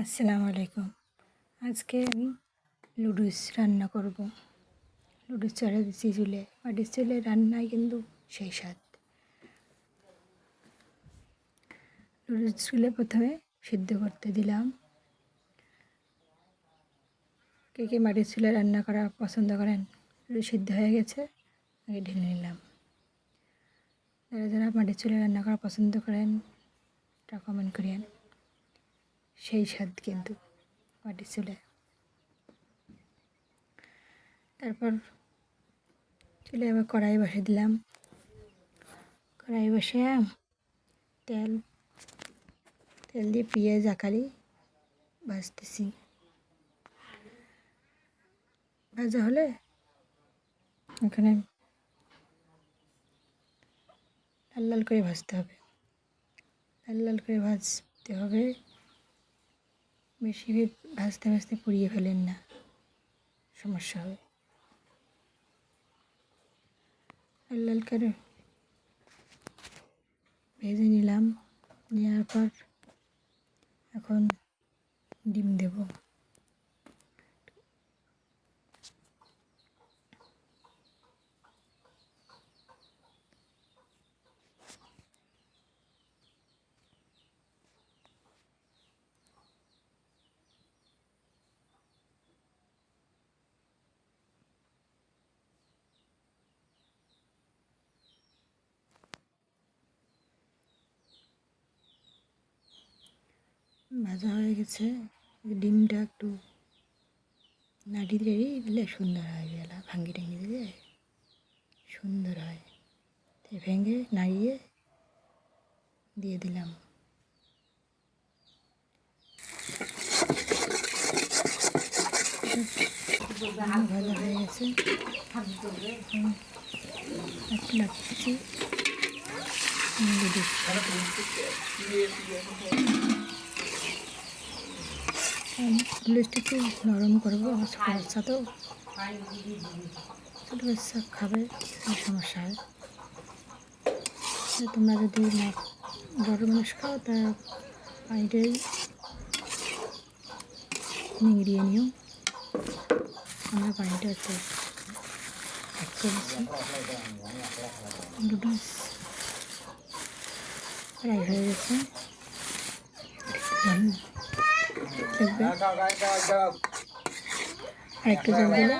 আসসালামু আলাইকুম। আজকে আমি লুডুস রান্না করব। লুডুস চড়ে দিচ্ছি চুলে। মাটির চুলে রান্নায় কিন্তু সেই স্বাদ। লুডুস চুলে প্রথমে সিদ্ধ করতে দিলাম। কে কে মাটির চুলে রান্না করা পছন্দ করেন? লুডুস সিদ্ধ হয়ে গেছে, আগে ঢেলে নিলাম। যারা যারা মাটির চুলে রান্না করা পছন্দ করেন তা কমেন্ট করিয়েন। সেই স্বাদ কিন্তু মাটির চুলে। তারপর চুলে আবার কড়াই বসে দিলাম। কড়াই বসে তেল তেল দিয়ে পেঁয়াজ আকালি ভাজতেছি ভাজা হলে ওখানে লাল লাল করে ভাজতে হবে। লাল লাল করে ভাজতে হবে। বেশি ভাজতে ভাজতে পুড়িয়ে ফেলেন না। সমস্যা হবে। লাল লাল করে ভেজে নিলাম। নেওয়ার পর এখন ডিম দেব। ভাজা হয়ে গেছে। ডিমটা একটু নাড়ি দিয়ে দিলে সুন্দর হয় বেলা ভাঙ্গি টাঙ্গি দিলে সুন্দর হয়। তাই ভেঙে নাড়িয়ে দিয়ে দিলাম। ভাজা হয়ে গেছে। লাগছি লুচটা নরম করব বাচ্চা তো ছোটো বাচ্চা খাবে সমস্যা হয় তোমরা যদি বড় মানুষ খাও, তা পানিটাই নিংড়িয়ে নিও। আমরা পানিটা একটু নুডলস ফ্রাই হয়ে গেছে। জল দিলে।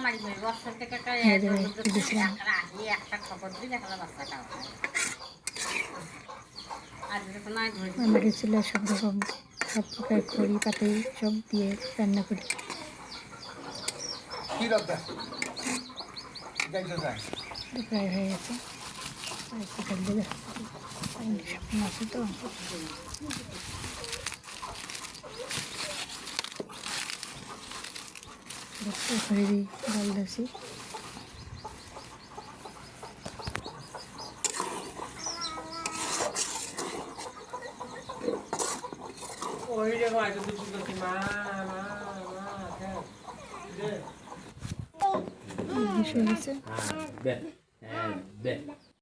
হয়ে যাবে একটু দিয়েছিলাম। আমাদের ছিল সব রকম সব প্রকার খড়ি পাতি সব দিয়ে রান্না করি। প্রায় হয়ে গেছে। আর একটু জল দিলে। সব আছে তো। দিই জল মা মা হ্যাঁ